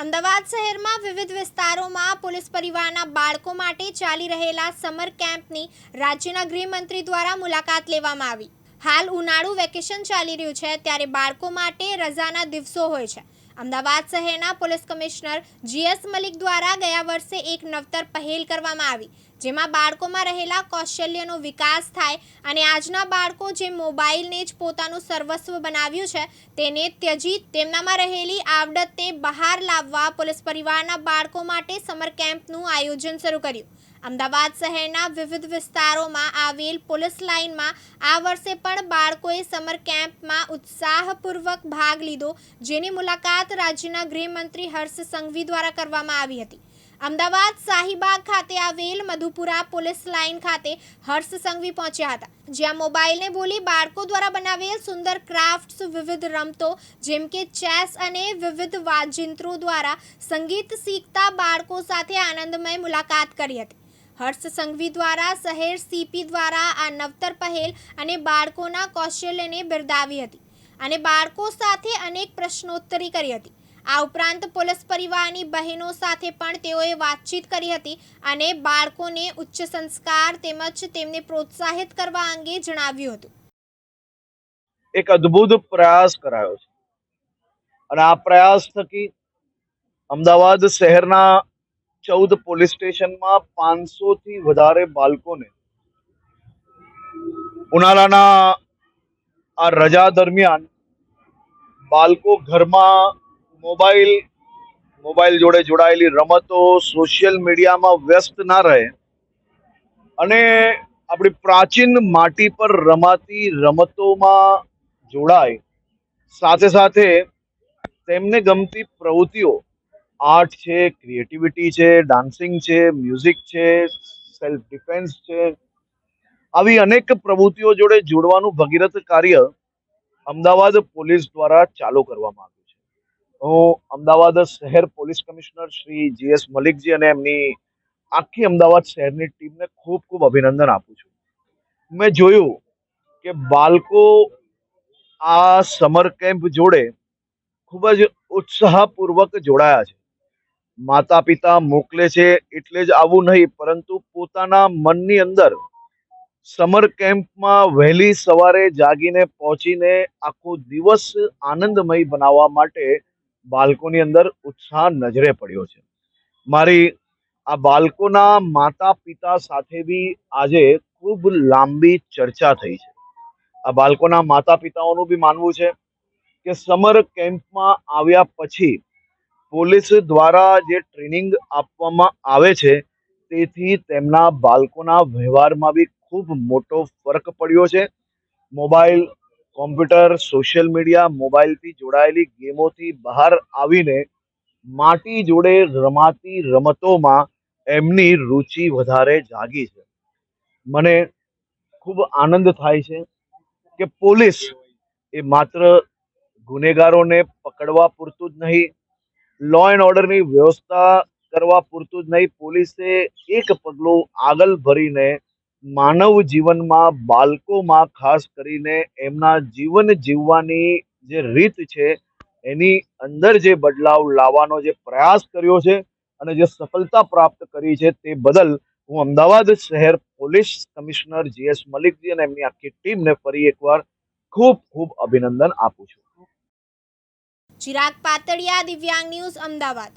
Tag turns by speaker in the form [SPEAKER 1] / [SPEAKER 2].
[SPEAKER 1] અમદાવાદ શહેરમાં વિવિધ વિસ્તારોમાં પોલીસ પરિવારના બાળકો માટે ચાલી રહેલા સમર કેમ્પની રાજ્યના ગૃહમંત્રી દ્વારા મુલાકાત લેવામાં આવી. હાલ ઉનાળુ વેકેશન ચાલી રહ્યું છે, ત્યારે બાળકો માટે રજાના દિવસો હોય છે. અમદાવાદ શહેરના પોલીસ કમિશનર જીએસ મલિક દ્વારા ગયા વર્ષે એક નવતર પહેલ કરવામાં આવી, જેમાં બાળકોમાં રહેલા કૌશલ્યનો વિકાસ થાય અને આજના બાળકો જે મોબાઈલને જ પોતાનું સર્વસ્વ બનાવ્યું છે, તેને ત્યજી તેમનામાં રહેલી આવડતને બહાર લાવવા પોલીસ પરિવારના બાળકો માટે સમર કેમ્પનું આયોજન શરૂ કર્યું. અમદાવાદ શહેરના વિવિધ વિસ્તારોમાં આવેલ પોલીસ લાઇનમાં આ વર્ષે પણ બાળકોએ સમર કેમ્પમાં ઉત્સાહપૂર્વક ભાગ લીધો, જેની મુલાકાત રાજ્યના ગૃહમંત્રી હર્ષ સંઘવી દ્વારા કરવામાં આવી હતી. અમદાવાદ શાહીબાગ ખાતે આવેલ મધુપુરા પોલીસ લાઇન ખાતે હર્ષ સંઘવી પહોંચ્યા હતા, જ્યાં મોબાઈલને બોલી બાળકો દ્વારા બનાવેલ સુંદર ક્રાફ્ટ્સ, વિવિધ રમતો જેમ કે ચેસ અને વિવિધ વાજિંત્રો દ્વારા સંગીત શીખતા બાળકો સાથે આનંદમય મુલાકાત કરી હતી. હર્ષ સંઘવી દ્વારા, શહેર સીપી દ્વારા આ નવતર પહેલ અને બાળકોના કૌશલ્યને બિરદાવી હતી અને બાળકો સાથે અનેક પ્રશ્નોત્તરી કરી હતી. આ ઉપરાંત પોલીસ પરિવારની બહેનો સાથે પણ તેઓએ વાતચીત કરી હતી અને બાળકોને ઉચ્ચ સંસ્કાર તેમજ તેમને પ્રોત્સાહિત કરવા અંગે જણાવ્યું હતું.
[SPEAKER 2] એક અદ્ભુત પ્રયાસ કરાયો છે. અને આ પ્રયાસ થકી અમદાવાદ શહેરના ચૌદ પોલીસ સ્ટેશનમાં પાંચસો થી વધારે બાળકોને ઉનાળાના આ રજા દરમિયાન બાળકો ઘરમાં મોબાઈલ મોબાઈલ જોડે જોડાયેલી રમતો, સોશિયલ મીડિયામાં વ્યસ્ત ના રહે અને આપણી પ્રાચીન માટી પર રમાતી રમતોમાં જોડાય. સાથે સાથે તેમને ગમતી પ્રવૃત્તિઓ આર્ટ છે ક્રિએટિવિટી છે ડાન્સિંગ છે મ્યુઝિક છે સેલ્ફ ડિફેન્સ છે. આવી અનેક પ્રવૃત્તિઓ જોડે જોડવાનું ભગીરથ કાર્ય અમદાવાદ પોલીસ દ્વારા ચાલુ કરવામાં આવ્યું છે. હું અમદાવાદ શહેર પોલીસ કમિશનર શ્રી જીએસ મલિકજી અને એમની આખી અમદાવાદ શહેરની ટીમને ખૂબ ખૂબ અભિનંદન આપું છું. મેં જોયું કે બાળકો આ સમર કેમ્પ જોડે ખૂબ જ ઉત્સાહપૂર્વક જોડાયા છે. માતા પિતા મોકલે છે એટલે જ આવું નહીં, પરંતુ પોતાના મનની અંદર સમર કેમ્પમાં વહેલી સવારે જાગીને પહોંચીને આખો દિવસ આનંદમય બનાવવા માટે બાળકોની અંદર ઉત્સાહ નજરે પડ્યો છે. મારી આ બાળકોના માતા પિતા સાથે બી આજે ખૂબ લાંબી ચર્ચા થઈ છે. આ બાળકોના માતા પિતાઓનું બી માનવું છે કે સમર કેમ્પમાં આવ્યા પછી પોલીસ દ્વારા જે ટ્રેનિંગ આપવામાં આવે છે, તેથી તેમના બાળકોના વ્યવહારમાં બી ખૂબ મોટો ફરક પડ્યો છે. મોબાઈલ, કોમ્પ્યુટર, સોશિયલ મીડિયા, મોબાઈલથી જોડાયેલી ગેમોથી બહાર આવીને માટી જોડે રમાતી રમતોમાં એમની રુચિ વધારે જાગી છે. મને ખૂબ આનંદ થાય છે કે પોલીસ એ માત્ર ગુનેગારોને પકડવા પૂરતું જ નહીં લો એન્ડ ઓર્ડરની વ્યવસ્થા કરવા પૂરતું જ નહીં. પોલીસે એક પગલું આગળ ભરીને માનવ જીવનમાં બાળકોમાં ખાસ કરીને એમના જીવન જીવવાની જે રીત છે, એની અંદર જે બદલાવ લાવવાનો જે પ્રયાસ કર્યો છે અને જે સફળતા પ્રાપ્ત કરી છે તે બદલ હું અમદાવાદ શહેર પોલીસ કમિશનર જીએસ મલિકજી અને એમની આખી ટીમને ફરી એકવાર ખૂબ ખૂબ અભિનંદન આપું છું.
[SPEAKER 1] ચિરાગ પાતળિયા દિવ્યાંગ ન્યૂઝ અમદાવાદ.